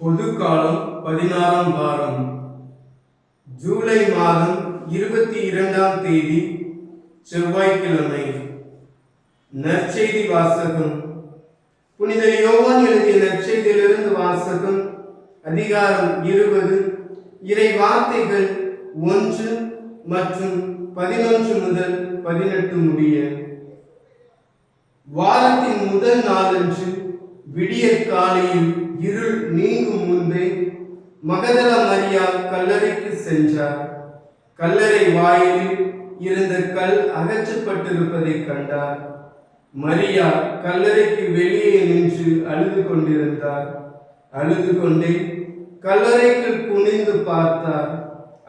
பொதுக்காலம் பதினாறாம் வாரம். ஜூலை மாதம் இருபத்தி இரண்டாம் தேதி செவ்வாய்க்கிழமை. நற்செய்தி வாசகம். புனித யோவான் எழுதிய நற்செய்தியிலிருந்து வாசகம் அதிகாரம் இருபது. இறை வார்த்தைகள் ஒன்று மற்றும் பதினொன்று முதல் பதினெட்டு முடிய. வாரத்தின் முதல் நாளன்று விடியற் காலையில் இருள் நீங்கும் முன்பே மகதல மரியா கல்லறைக்கு சென்றார். கல்லறை வாயிலில் இருந்த கல் அகற்றப்பட்டிருப்பதை கண்டார். மரியா கல்லறைக்கு வெளியே நின்று அழுது கொண்டிருந்தார். அழுது கொண்டே கல்லறைக்கு குனிந்து பார்த்தார்.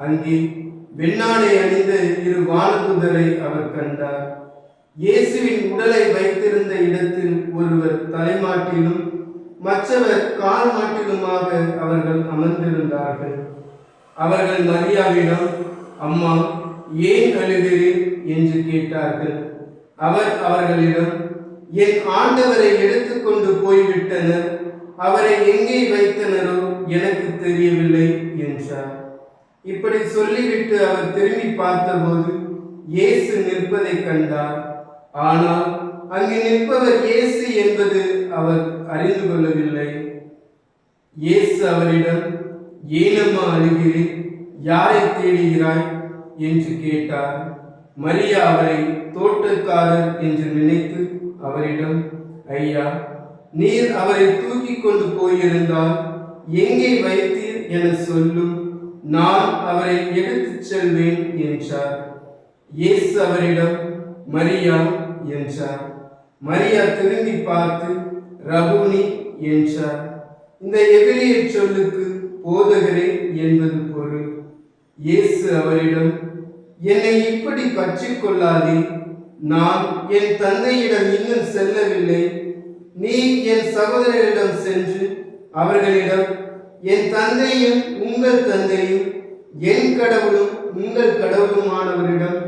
அங்கே வெண்ணாடை அணிந்த இரு வானதுதரை அவர் கண்டார். இயேசுவின் உடலை வைத்திருந்த மாட்டிலும் மற்றவர் கால் மாட்டிலுமாக அவர்கள் அமர்ந்திருந்தார்கள். அவர்கள் மரியாவிடம் அம்மா ஏன் அழுகிறீர்? என்று கேட்டார்கள். அவர் அவர்களிடம் என் ஆண்டவரை எடுத்துக்கொண்டு போய்விட்டனர். அவரை எங்கே வைத்தனரோ எனக்கு தெரியவில்லை என்றார். இப்படி சொல்லிவிட்டு அவர் திரும்பி பார்த்தபோது இயேசு நிற்பதை கண்டார். ஆனால் அங்கு நிற்பவர் இயேசு என்பது அவர் அறிந்து கொள்ளவில்லை. இயேசு அவரிடம் ஏனம்மா அழுகிறேன்? யாரை தேடுகிறாய்? என்று கேட்டார். மரியா அவரை தோட்டக்காரர் என்று நினைத்து அவரிடம் ஐயா நீர் அவரை தூக்கி கொண்டு போயிருந்தால் எங்கே வைத்தீர் என சொல்லும். நான் அவரை எடுத்துச் செல்வேன் என்றார். இயேசு அவரிடம் மரியா என்றார். மரியா திரும்பி பார்த்து ரகுனி என்றார். இந்த எதிரிய சொல்லுக்கு போதகரே என்பது பொருள். இயேசு அவரிடம் என்னை இப்படி பற்றி கொள்ளாதே நான் என் தந்தையிடம் இன்னும் செல்லவில்லை. நீ என் சகோதரரிடம் சென்று அவர்களிடம் என் தந்தையும் உங்கள் தந்தையும் என் கடவுளும் உங்கள் கடவுளுமானவரிடம்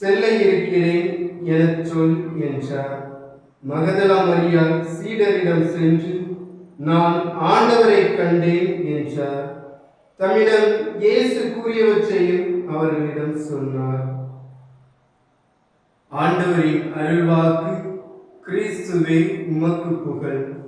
செல்ல இருக்கிறேன். எனச் சொல் என்றார். மகதலா மரியா சீடரிடம் சென்று நான் ஆண்டவரை கண்டேன் என்றார். தம்மிடம் இயேசு கூறியவற்றையும் அவர்களிடம் சொன்னார். ஆண்டவரின் அருள்வாக்கு கிறிஸ்துவே உமக்கு புகழ்.